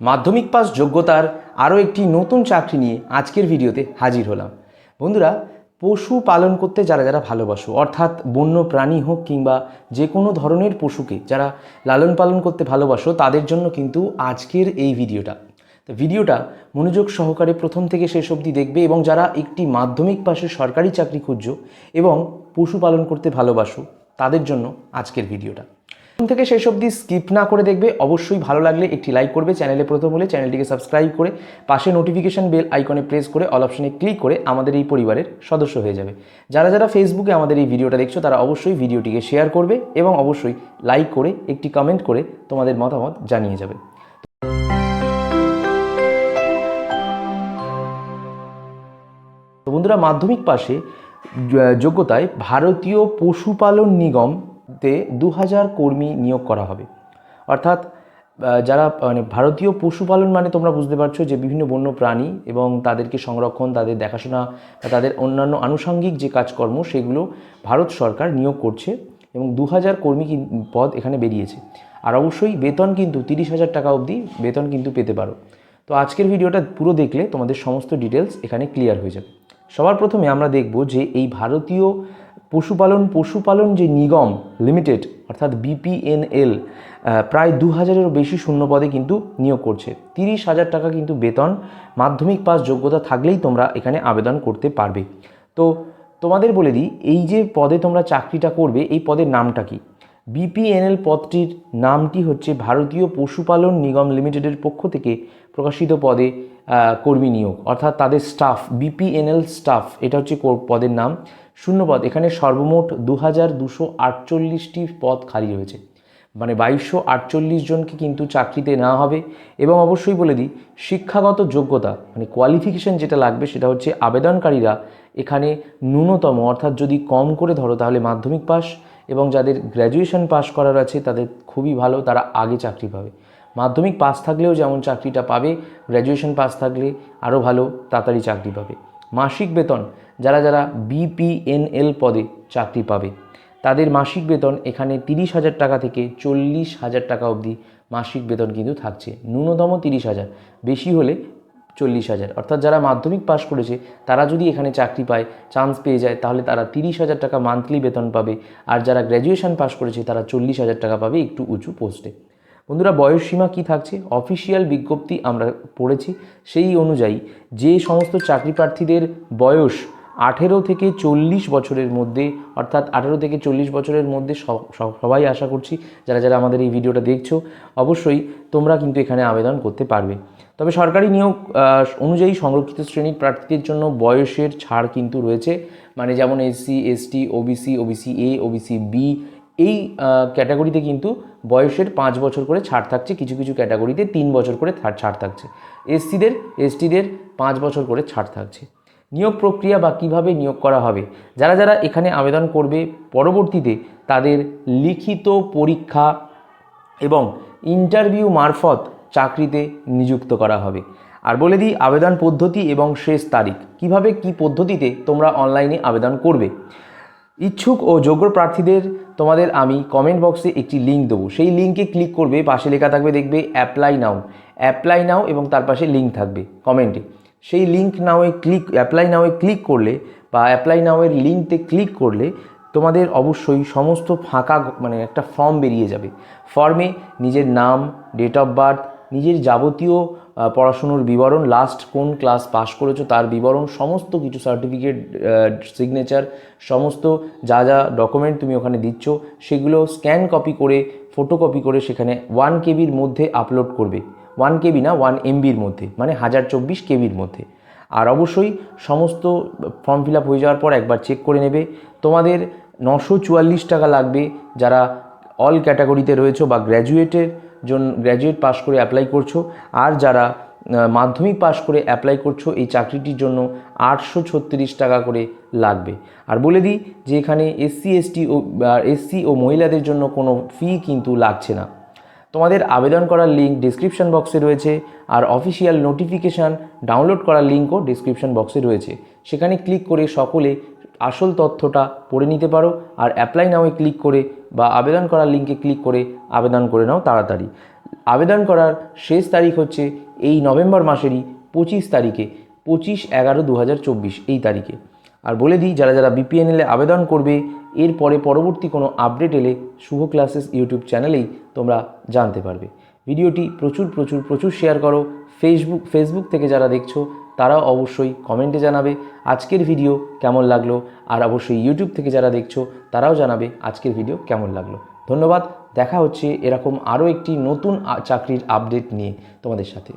মাধ্যমিক পাস যোগ্যতার আরও একটি নতুন চাকরি নিয়ে আজকের ভিডিওতে হাজির হলাম। বন্ধুরা, পশু পালন করতে যারা যারা ভালোবাসো, অর্থাৎ বন্য প্রাণী হোক কিংবা যে কোনো ধরনের পশুকে যারা লালন পালন করতে ভালোবাসো, তাদের জন্য কিন্তু আজকের এই ভিডিওটা। তো ভিডিওটা মনোযোগ সহকারে প্রথম থেকে শেষ অবধি দেখবে এবং যারা একটি মাধ্যমিক পাশে সরকারি চাকরি খুঁজছো এবং পশু পালন করতে ভালোবাসো, তাদের জন্য আজকের ভিডিওটা। থেকে শেষ অবধি স্কিপ না করে দেখবে, অবশ্যই ভালো লাগলে একটি লাইক করবে চ্যানেলে প্রথম হলে চ্যানেলটিকে সাবস্ক্রাইব করে পাশে নোটিফিকেশন বেল আইকনে প্রেস করে অল অপশনে ক্লিক করে আমাদের এই পরিবারের সদস্য হয়ে যাবে। যারা যারা ফেসবুকে আমাদের এই ভিডিওটা দেখছ, তারা অবশ্যই ভিডিওটিকে শেয়ার করবে এবং অবশ্যই লাইক করে একটি কমেন্ট করে তোমাদের মতামত জানিয়ে যাবে। তো বন্ধুরা, মাধ্যমিক পাশে যোগ্যতায় ভারতীয় পশুপালন নিগমতে দু হাজার কর্মী নিয়োগ করা হবে। অর্থাৎ যারা মানে ভারতীয় পশুপালন মানে তোমরা বুঝতে পারছ যে বিভিন্ন বন্য প্রাণী এবং তাদেরকে সংরক্ষণ, তাদের দেখাশোনা তাদের অন্যান্য আনুষঙ্গিক যে কাজকর্ম, সেগুলো ভারত সরকার নিয়োগ করছে এবং দু হাজার কর্মী পদ এখানে বেরিয়েছে। আর অবশ্যই বেতন কিন্তু তিরিশ হাজার টাকা অবধি বেতন কিন্তু পেতে পারো। তো আজকের ভিডিওটা পুরো দেখলে তোমাদের সমস্ত ডিটেলস এখানে ক্লিয়ার হয়ে যাবে। সবার প্রথমে আমরা দেখব যে এই ভারতীয় পশুপালন পশুপালন যে নিগম লিমিটেড, অর্থাৎ বিপিএনএল প্রায় দু হাজারেরও বেশি শূন্য পদে কিন্তু নিয়োগ করছে। তিরিশ হাজার টাকা কিন্তু বেতন, মাধ্যমিক পাস যোগ্যতা থাকলেই তোমরা এখানে আবেদন করতে পারবে। তো তোমাদের বলে দিই, এই যে পদে তোমরা চাকরিটা করবে, এই পদের নামটা কি? বিপিএনএল পদটির নামটি হচ্ছে ভারতীয় পশুপালন নিগম লিমিটেডের পক্ষ থেকে প্রকাশিত পদে কর্মী নিয়োগ। অর্থাৎ তাদের স্টাফ, বিপিএনএল স্টাফ, এটা হচ্ছে পদের নাম। শূন্য পদ, এখানে সর্বমোট দু হাজার দুশো আটচল্লিশটি পদ খালি রয়েছে। মানে বাইশশো আটচল্লিশ জনকে কিন্তু চাকরিতে না হবে। এবং অবশ্যই বলে দিই, শিক্ষাগত যোগ্যতা মানে কোয়ালিফিকেশন যেটা লাগবে সেটা হচ্ছে আবেদনকারীরা এখানে ন্যূনতম, অর্থাৎ যদি কম করে ধরো তাহলে মাধ্যমিক পাস এবং যাদের গ্র্যাজুয়েশন পাস করার আছে, তাদের খুবই ভালো, তারা আগে চাকরি পাবে। মাধ্যমিক পাস থাকলেও যেমন চাকরিটা পাবে গ্র্যাজুয়েশন পাস থাকলে আরও ভালো, তাড়াতাড়ি চাকরি পাবে। মাসিক বেতন, যারা যারা বিপিএনএল পদে চাকরি পাবে, তাদের মাসিক বেতন এখানে তিরিশ হাজার টাকা থেকে চল্লিশ হাজার টাকা অবধি মাসিক বেতন কিন্তু থাকছে। ন্যূনতম তিরিশ হাজার। বেশি হলে চল্লিশ হাজার। অর্থাৎ যারা মাধ্যমিক পাশ করেছে, তারা যদি এখানে চাকরি পায় চান্স পেয়ে যায়, তাহলে তারা তিরিশ হাজার টাকা মান্থলি বেতন পাবে। আর যারা গ্র্যাজুয়েশন পাশ করেছে, তারা চল্লিশ হাজার টাকা পাবে একটু উঁচু পোস্টে বন্ধুরা, বয়স সীমা কী থাকছে? অফিসিয়াল বিজ্ঞপ্তি আমরা পড়েছি, সেই অনুযায়ী যে সমস্ত চাকরি প্রার্থীদের বয়স আঠেরো থেকে চল্লিশ বছরের মধ্যে, অর্থাৎ আঠেরো থেকে চল্লিশ বছরের মধ্যে সবাই আশা করছি, যারা যারা আমাদের এই ভিডিওটা দেখছ, অবশ্যই তোমরা কিন্তু এখানে আবেদন করতে পারবে। তবে সরকারি নিয়োগ অনুযায়ী সংরক্ষিত শ্রেণির প্রার্থীদের জন্য বয়সের ছাড় কিন্তু রয়েছে। মানে যেমন SC ST OBC OBC A OBC B এই ক্যাটাগরিতে কিন্তু বয়সের পাঁচ বছর করে ছাড় থাকছে, কিছু কিছু ক্যাটাগরিতে তিন বছর করে ছাড় থাকছে। এসসিদের এসটিদের পাঁচ বছর করে ছাড় থাকছে। নিয়োগ প্রক্রিয়া বা কীভাবে নিয়োগ করা হবে। যারা যারা এখানে আবেদন করবে, পরবর্তীতে তাদের লিখিত পরীক্ষা এবং ইন্টারভিউ মারফত চাকরিতে নিযুক্ত করা হবে। আর বলে দিই, আবেদন পদ্ধতি এবং শেষ তারিখ। কীভাবে কি পদ্ধতিতে তোমরা অনলাইনে আবেদন করবে? ইচ্ছুক ও যোগ্য প্রার্থীদের তোমাদের আমি কমেন্ট বক্সে একটি লিঙ্ক দেবো। সেই লিঙ্কে ক্লিক করবে, পাশে লেখা থাকবে, দেখবে অ্যাপ্লাই নাও অ্যাপ্লাই নাও এবং তার পাশে লিঙ্ক থাকবে কমেন্টে সেই লিঙ্ক নাওয়ে ক্লিক অ্যাপ্লাই নাওয়ে ক্লিক করলে বা অ্যাপ্লাই নাওয়ের লিঙ্কতে ক্লিক করলে তোমাদের অবশ্যই সমস্ত ফাঁকা মানে একটা ফর্ম বেরিয়ে যাবে। ফর্মে নিজের নাম ডেট অফ বার্থ নিজের যাবতীয় পড়াশুনোর বিবরণ লাস্ট কোন ক্লাস পাস করেছ তার বিবরণ, সমস্ত কিছু সার্টিফিকেট সিগনেচার সমস্ত যা যা ডকুমেন্ট তুমি ওখানে দিচ্ছ, সেগুলো স্ক্যান কপি করে ফটোকপি করে সেখানে ওয়ান কেবির মধ্যে আপলোড করবে। ওয়ান কেবি না ওয়ান এমবির মধ্যে মানে হাজার চব্বিশ কেবির মধ্যে। আর অবশ্যই সমস্ত ফর্ম ফিল আপ হয়ে যাওয়ার পর একবার চেক করে নেবে। তোমাদের নশো চুয়াল্লিশ টাকা লাগবে যারা অল ক্যাটাগরিতে রয়েছো বা গ্র্যাজুয়েটের জন্য গ্র্যাজুয়েট পাস করে অ্যাপ্লাই করছ। আর যারা মাধ্যমিক পাস করে অ্যাপ্লাই করছ, এই চাকরিটির জন্য আটশো ছত্রিশ টাকা করে লাগবে। আর বলে দিই যে এখানে এসসি এসটি ও এসসি ও মহিলাদের জন্য কোনো ফি কিন্তু লাগছে না। তোমাদের আবেদন করার লিঙ্ক ডিসক্রিপশন বক্সে রয়েছে। আর অফিসিয়াল নোটিফিকেশান ডাউনলোড করার লিঙ্কও ডিসক্রিপশন বক্সে রয়েছে। সেখানে ক্লিক করে সকলে আসল তথ্যটা পড়ে নিতে পারো আর অ্যাপ্লাই নাওয়ে ক্লিক করে বা আবেদন করার লিঙ্কে ক্লিক করে আবেদন করে নাও তাড়াতাড়ি। আবেদন করার শেষ তারিখ হচ্ছে এই নভেম্বর মাসেরই পঁচিশ তারিখে, পঁচিশ এগারো দু এই তারিখে। আর বলে দিই, যারা যারা বিপিএনএলে আবেদন করবে, এরপরে পরবর্তী কোনো আপডেট এলে শুভ ক্লাসেস ইউটিউব চ্যানেলেই তোমরা জানতে পারবে। ভিডিওটি প্রচুর প্রচুর প্রচুর শেয়ার করো। ফেসবুক ফেসবুক থেকে যারা দেখছ, তারাও অবশ্যই কমেন্টে জানাবে আজকের ভিডিও কেমন লাগল। আর অবশ্যই ইউটিউব থেকে যারা দেখছ, তারাও জানাবে আজকের ভিডিও কেমন লাগল। ধন্যবাদ। দেখা হচ্ছে এরকম আরও একটি নতুন চাকরির আপডেট নিয়ে তোমাদের সাথে।